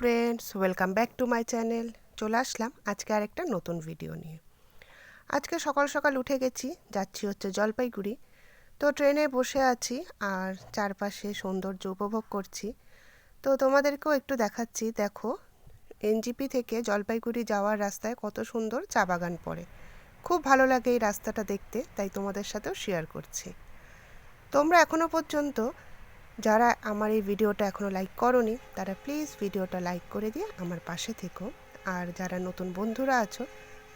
Friends welcome back to my channel চলে আসলাম আজকে আরেকটা নতুন ভিডিও নিয়ে। আজকে সকাল সকাল উঠে গেছি, যাচ্ছি হচ্ছে জলপাইগুড়ি। তো ট্রেনে বসে আছি আর চারপাশে সৌন্দর্য উপভোগ করছি। তো তোমাদেরকেও একটু দেখাচ্ছি, দেখো এনজিপি থেকে জলপাইগুড়ি যাওয়ার রাস্তায় কত সুন্দর চা বাগান পড়ে। খুব ভালো লাগে এই রাস্তাটা দেখতে, তাই তোমাদের সাথেও শেয়ার করছি। তোমরা এখনও পর্যন্ত যারা আমার এই ভিডিওটা এখনও লাইক করনি, তারা প্লিজ ভিডিওটা লাইক করে দিয়ে আমার পাশে থেকো। আর যারা নতুন বন্ধুরা আছো,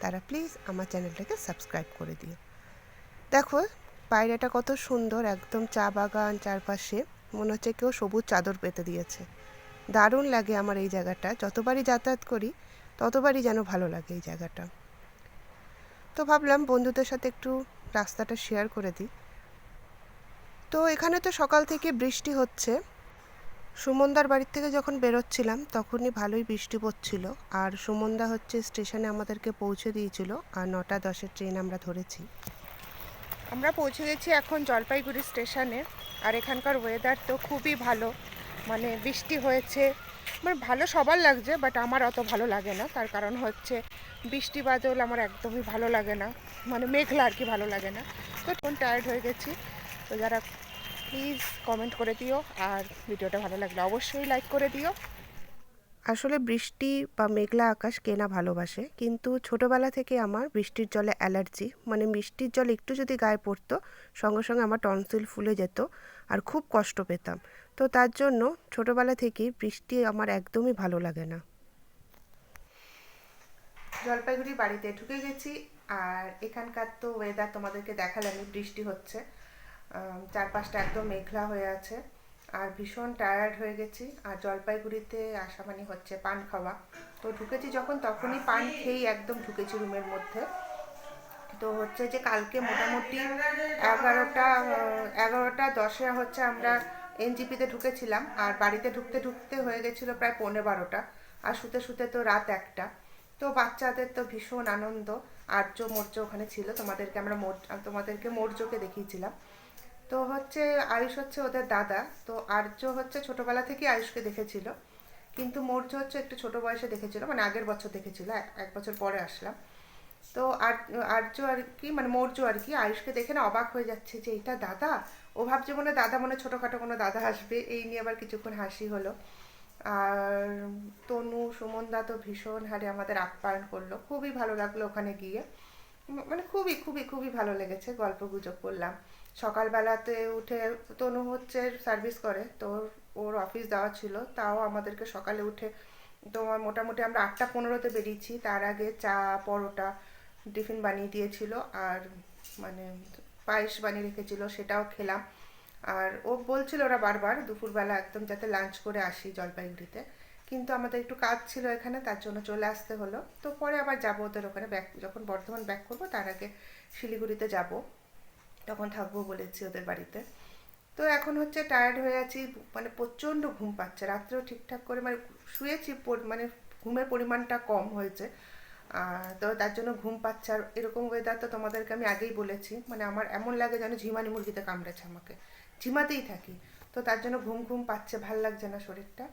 তারা প্লিজ আমার চ্যানেলটাকে সাবস্ক্রাইব করে দিও। দেখো বাইরেটা কত সুন্দর, একদম চা বাগান চারপাশে। মনে হচ্ছে কেউ সবুজ চাদর পেতে দিয়েছে। দারুণ লাগে আমার এই জায়গাটা। যতবারই যাতায়াত করি, ততবারই যেন ভালো লাগে এই জায়গাটা। তো ভাবলাম বন্ধুদের সাথে একটু রাস্তাটা শেয়ার করে দিই। তো এখানে তো সকাল থেকে বৃষ্টি হচ্ছে। সুমনদার বাড়ির থেকে যখন বেরোচ্ছিলাম, তখনই ভালোই বৃষ্টি পড়ছিল। আর সুমনদা হচ্ছে স্টেশনে আমাদেরকে পৌঁছে দিয়েছিল, আর নটা দশের ট্রেন আমরা ধরেছি। আমরা পৌঁছে গেছি এখন জলপাইগুড়ি স্টেশনে, আর এখানকার ওয়েদার তো খুবই ভালো। মানে বৃষ্টি হয়েছে। মানে ভালো সবার লাগছে বাট আমার অত ভালো লাগে না। তার কারণ হচ্ছে বৃষ্টি বাদল আমার একদমই ভালো লাগে না। মানে মেঘলা আর কি ভালো লাগে না। তো তখন টায়ার্ড হয়ে গেছি। তো যারা প্লিজ কমেন্ট করে দিও আর ভিডিওটা ভালো লাগলে অবশ্যই লাইক করে দিও। আসলে বৃষ্টি বা মেঘলা আকাশ কেনা ভালোবাসে, কিন্তু ছোটোবেলা থেকে আমার বৃষ্টির জলে অ্যালার্জি মানে বৃষ্টির জল একটু যদি গায়ে পড়তো, সঙ্গে সঙ্গে আমার টনসিল ফুলে যেত আর খুব কষ্ট পেতাম। তো তার জন্য ছোটোবেলা থেকেই বৃষ্টি আমার একদমই ভালো লাগে না। জলপাইগুড়ি বাড়িতে ঢুকে গেছি আর এখানকার তো ওয়েদার তোমাদেরকে দেখালামই বৃষ্টি হচ্ছে। চারপাশটা একদম মেঘলা হয়ে আছে। আর ভীষণ টায়ার্ড হয়ে গেছি। আর জলপাইগুড়িতে আসা মানে হচ্ছে পান খাওয়া। তো ঢুকেছি যখন তখনই পান খেয়েই একদম ঢুকেছি রুমের মধ্যে। তো হচ্ছে যে কালকে মোটামুটি এগারোটা এগারোটা দশে হচ্ছে আমরা এনজিপিতে ঢুকেছিলাম। আর বাড়িতে ঢুকতে ঢুকতে হয়ে গেছিল প্রায় পৌনে বারোটা। আর শুতে শুতে তো রাত একটা। তো বাচ্চাদের তো ভীষণ আনন্দ। আর্য মৌর্য ওখানে ছিল। তোমাদেরকে আমরা তোমাদেরকে মৌর্যকে দেখিয়েছিলাম। তো হচ্ছে আয়ুষ হচ্ছে ওদের দাদা, তো আর্য হচ্ছে ছোটবেলা থেকে আয়ুষকে দেখেছিল। কিন্তু মৌর্য হচ্ছে একটু ছোট বয়সে দেখেছিল মানে আগের বছর দেখেছিল, এক- বছর পরে আসলাম। তো আর, আর্য আর কি মানে মৌর্য আর কি আয়ুষকে দেখে না অবাক হয়ে যাচ্ছে যে এটা দাদা? ও ভাবছে মনে দাদা মনে ছোটোখাটো কোনো দাদা আসবে। এই নিয়ে আবার কিছুক্ষণ হাসি হলো। আর তনু, সুমনদা তো ভীষণ হারে আমাদের আপ্যায়ন করল। খুবই ভালো লাগল ওখানে গিয়ে। মানে খুবই খুবই খুবই ভালো লেগেছে গল্প গুজব করলাম। সকালবেলাতে উঠে তনু হচ্ছে সার্ভিস করে, তো ওর অফিস দেওয়া ছিল, তাও আমাদেরকে সকালে উঠে তোমার মোটামুটি আমরা আটটা পনেরোতে বেরিয়েছি, তার আগে চা, পরোটা, টিফিন বানিয়ে দিয়েছিল আর মানে পায়েস বানিয়ে রেখেছিল, সেটাও খেলাম। আর ও বলছিল ওরা বারবার দুপুরবেলা একদম যাতে লাঞ্চ করে আসি জলপাইগুড়িতে। কিন্তু আমাদের একটু কাজ ছিল এখানে, তার জন্য চলে আসতে হলো। তো পরে আবার যাব ওদের ওখানে ব্যাক, যখন বর্ধমান ব্যাক করব, তার আগে শিলিগুড়িতে যাব। তখন থাকব বলেছি ওদের বাড়িতে। তো এখন হচ্ছে টায়ার্ড হয়ে আছি মানে প্রচণ্ড ঘুম পাচ্ছে। রাত্রেও ঠিকঠাক করে মানে শুয়েছি মানে ঘুমের পরিমাণটা কম হয়েছে। তো তার জন্য ঘুম পাচ্ছে। আর এরকম ওয়েদার তো তোমাদেরকে আমি আগেই বলেছি মানে আমার এমন লাগে যেন ঝিমানি মুরগিতে কামড়েছে আমাকে। ঝিমাতেই থাকি। তো তার জন্য ঘুম ঘুম পাচ্ছে, ভালো লাগছে না শরীরটা।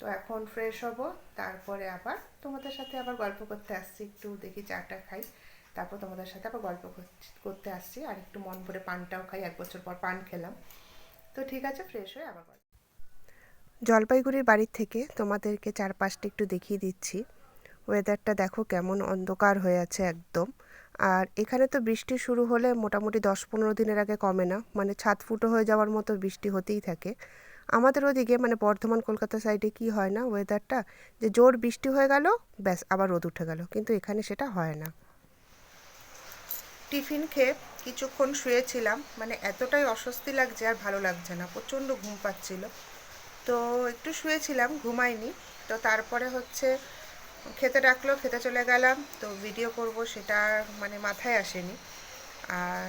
তো এখন ফ্রেশ হব, তারপরে আবার তোমাদের সাথে আবার গল্প করতে আসছি, একটু দেখি চাটা খাই, তারপর তোমাদের সাথে আবার গল্প করতে আসছি, আর একটু মন ভরে পানটাও খাই, এক বছর পর পান খেলাম। তো ঠিক আছে ফ্রেশ হয়ে আবার গল্প জলপাইগুড়ির বাড়ির থেকে তোমাদেরকে চারপাশটা একটু দেখিয়ে দিচ্ছি। ওয়েদারটা দেখো কেমন অন্ধকার হয়ে আছে একদম। আর এখানে তো বৃষ্টি শুরু হলে মোটামুটি দশ পনেরো দিনের আগে কমে না মানে ছাদ ফুটো হয়ে যাওয়ার মতো বৃষ্টি হতেই থাকে। আমাদের ওদিকে মানে বর্ধমান, কলকাতা সাইডে কি হয় না ওয়েদারটা যে জোর বৃষ্টি হয়ে গেল, ব্যাস, আবার রোদ উঠে গেল। কিন্তু এখানে সেটা হয় না। টিফিন খেয়ে কিছুক্ষণ শুয়েছিলাম। মানে এতটাই অস্বস্তি লাগছে আর ভালো লাগছে না, প্রচণ্ড ঘুম পাচ্ছিল। তো একটু শুয়েছিলাম, ঘুমাইনি। তো তারপরে হচ্ছে খেতে ডাকলো, খেতে চলে গেলাম। তো ভিডিও করব, সেটা মানে মাথায় আসেনি। আর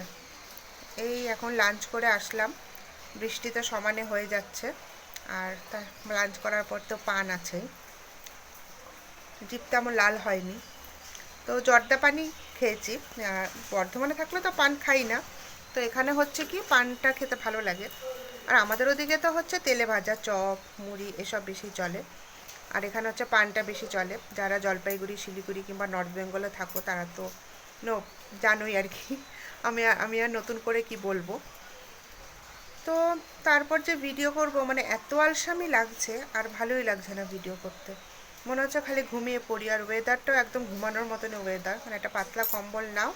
এই এখন লাঞ্চ করে আসলাম। বৃষ্টি তো সমানে হয়ে যাচ্ছে। আর তা লাঞ্চ করার পর তো পান আছেই জিপ তেমন লাল হয়নি। তো জর্দা পানি খেয়েছি। বর্ধমানে থাকলে তো পান খাই না। তো এখানে হচ্ছে কি পানটা খেতে ভালো লাগে। আর আমাদের ওদিকে তো হচ্ছে তেলে ভাজা, চপ, মুড়ি এসব বেশি চলে। আর এখানে হচ্ছে পানটা বেশি চলে। যারা জলপাইগুড়ি, শিলিগুড়ি কিংবা নর্থ বেঙ্গলে থাকো তারা তো নো, জানোই আর কি। আমি আমি আর নতুন করে কি বলব? তো তারপর যে ভিডিও করব মানে এত আলসামি লাগছে, আর ভালোই লাগছে না ভিডিও করতে। মনে হচ্ছে খালি ঘুমিয়ে পড়ি, আর ওয়েদারটাও একদম ঘুমানোর মতনই ওয়েদার মানে একটা পাতলা কম্বল নাও,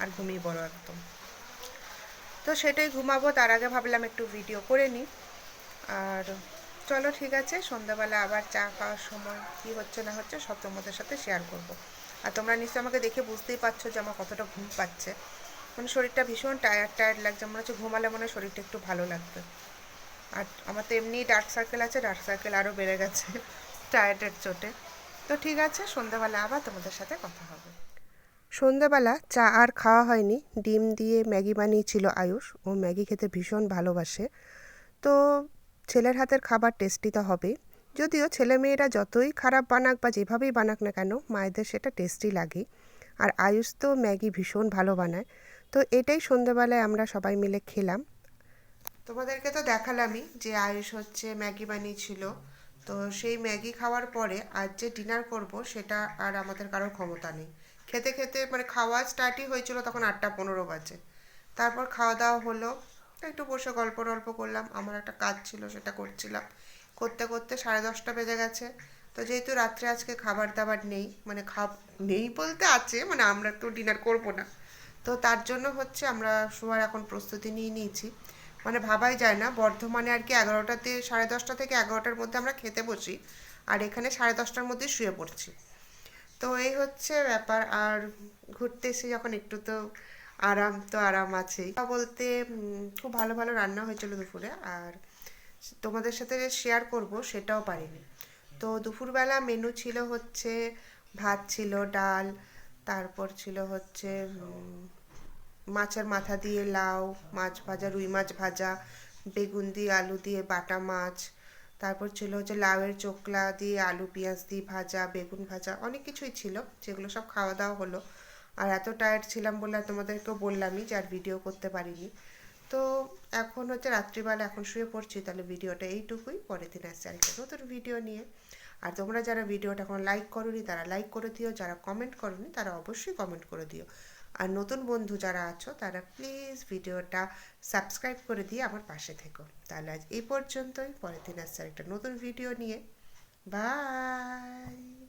আর ঘুমিয়ে পড়ো একদম। তো সেটাই ঘুমাবো, তার আগে ভাবলাম একটু ভিডিও করে নিই। আর চলো ঠিক আছে, সন্ধ্যাবেলা আবার চা খাওয়ার সময়, কী হচ্ছে না হচ্ছে সব তোমাদের সাথে শেয়ার করব। আর তোমরা নিশ্চয়ই আমাকে দেখে বুঝতেই পারছ যে আমার কতটা ঘুম পাচ্ছে। মানে শরীরটা ভীষণ টায়ার্ড টায়ার্ড লাগছে। মনে হচ্ছে ঘুমালে মনে হয় শরীরটা একটু ভালো লাগবে। আর আমার তো এমনি ডার্ক সার্কেল আছে ডার্ক সার্কেল আরও বেড়ে গেছে টায়ার্ডের চোটে। তো ঠিক আছে, সন্ধ্যাবেলা আবার তোমাদের সাথে কথা হবে। সন্ধ্যাবেলা চা আর খাওয়া হয়নি। ডিম দিয়ে ম্যাগি বানিয়েছিল আয়ুষ। ও ম্যাগি খেতে ভীষণ ভালোবাসে। তো ছেলের হাতের খাবার টেস্টি তো হবেই। যদিও ছেলে মেয়েরা যতই খারাপ বানাক বা যেভাবেই বানাক না কেন, মায়েদের সেটা টেস্টি লাগে আর আয়ুষ তো ম্যাগি ভীষণ ভালো বানায়। তো এটাই সন্ধ্যাবেলায় আমরা সবাই মিলে খেলাম। তোমাদেরকে তো দেখালামই যে আয়ুষ হচ্ছে ম্যাগি বানিয়েছিল। তো সেই ম্যাগি খাওয়ার পরে আজ যে ডিনার করব সেটা আর আমাদের কারোর ক্ষমতা নেই। খেতে খেতে মানে খাওয়া স্টার্টই হয়েছিল তখন আটটা পনেরো বাজে। তারপর খাওয়া দাওয়া হলো, একটু বসে গল্প টল্প করলাম। আমার একটা কাজ ছিল সেটা করছিলাম। করতে করতে সাড়ে দশটা বেজে গেছে। তো যেহেতু রাত্রে আজকে খাবার দাবার নেই মানে খাব নেই বলতে আছে মানে আমরা তো ডিনার করব না। তো তার জন্য হচ্ছে আমরা শোয়ার এখন প্রস্তুতি নিয়ে নিয়েছি। মানে ভাবাই যায় না, বর্ধমানে আর কি এগারোটাতে সাড়ে দশটা থেকে এগারোটার মধ্যে আমরা খেতে বসি আর এখানে সাড়ে দশটার মধ্যে শুয়ে পড়ছি। তো এই হচ্ছে ব্যাপার, আর ঘুরতে এসে যখন একটু তো আরাম তো আরাম আছেই। বলতে খুব ভালো ভালো রান্না হয়েছিল দুপুরে আর তোমাদের সাথে যে শেয়ার করব সেটাও পারিনি। তো দুপুরবেলা মেনু ছিল হচ্ছে ভাত ছিল, ডাল তারপর ছিল হচ্ছে মাছের মাথা দিয়ে লাউ, মাছ ভাজা, রুই মাছ ভাজা, বেগুন দিয়ে আলু দিয়ে বাটা মাছ, তারপর ছিল হচ্ছে লাউয়ের চোকলা দিয়ে আলু পেঁয়াজ দিয়ে ভাজা, বেগুন ভাজা, অনেক কিছুই ছিল যেগুলো সব খাওয়া দাওয়া হলো। আর এত টায়ার্ড ছিলাম বলে তোমাদেরকেও বললামই যে আর ভিডিও করতে পারিনি। তো এখন হচ্ছে রাত্রিবেলা এখন শুয়ে পড়ছি, তাহলে ভিডিওটা এইটুকুই, পরের দিন আসছে আরেকটা নতুন ভিডিও নিয়ে। আর তোমরা যারা ভিডিওটা এখন লাইক করোনি, তারা লাইক করে দিও। যারা কমেন্ট করোনি, তারা অবশ্যই কমেন্ট করে দিও। আর নতুন বন্ধু যারা আছো, তারা প্লিজ ভিডিওটা সাবস্ক্রাইব করে দিয়ে আমার পাশে থেকো। তাহলে আজ এই পর্যন্তই। পরের দিন আসছে একটা নতুন ভিডিও নিয়ে। বাই